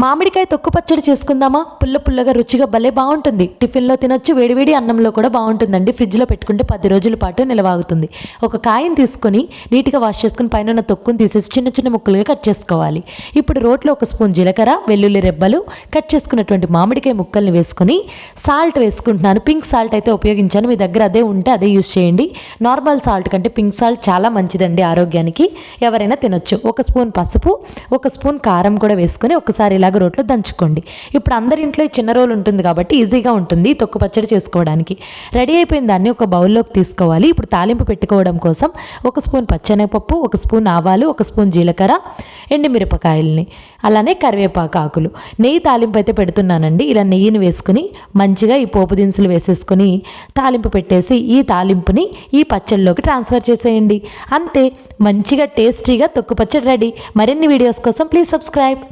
మామిడికాయ తొక్కు పచ్చడి చేసుకుందామా? పుల్ల పుల్లగా రుచిగా భలే బాగుంటుంది. టిఫిన్లో తినొచ్చు వేడివేడి అన్నంలో కూడా బాగుంటుందండి. ఫ్రిడ్జ్లో పెట్టుకుంటే పది రోజుల పాటు నిలవాగుతుంది. ఒక కాయని తీసుకొని నీట్గా వాష్ చేసుకుని పైన ఉన్న తొక్కును తీసేసి చిన్న చిన్న ముక్కలుగా కట్ చేసుకోవాలి. ఇప్పుడు రోట్లో ఒక స్పూన్ జీలకర్ర వెల్లుల్లి రెబ్బలు కట్ చేసుకున్నటువంటి మామిడికాయ ముక్కల్ని వేసుకొని సాల్ట్ వేసుకుంటున్నాను. పింక్ సాల్ట్ అయితే ఉపయోగించాను. మీ దగ్గర అదే ఉంటే అదే యూస్ చేయండి. నార్మల్ సాల్ట్ కంటే పింక్ సాల్ట్ చాలా మంచిదండి ఆరోగ్యానికి. ఎవరైనా తినొచ్చు. ఒక స్పూన్ పసుపు ఒక స్పూన్ కారం కూడా వేసుకొని ఒకసారి ఇలాగ రోట్లో దంచుకోండి. ఇప్పుడు అందరి ఇంట్లో చిన్న రోలు ఉంటుంది కాబట్టి ఈజీగా ఉంటుంది తొక్కు పచ్చడి చేసుకోవడానికి. రెడీ అయిపోయిన దాన్ని ఒక బౌల్లోకి తీసుకోవాలి. ఇప్పుడు తాలింపు పెట్టుకోవడం కోసం ఒక స్పూన్ పచ్చెనగపప్పు ఒక స్పూన్ ఆవాలు ఒక స్పూన్ జీలకర్ర ఎండుమిరపకాయలని అలానే కరివేపాకు ఆకులు. నెయ్యి తాలింపు అయితే పెడుతున్నానండి. ఇలా నెయ్యిని వేసుకుని మంచిగా ఈ పోపు దినుసులు వేసేసుకుని తాలింపు పెట్టేసి ఈ తాలింపుని ఈ పచ్చళ్ళలోకి ట్రాన్స్ఫర్ చేసేయండి. అంతే మంచిగా టేస్టీగా తొక్కు పచ్చడి రెడీ. మరిన్ని వీడియోస్ కోసం ప్లీజ్ సబ్స్క్రైబ్.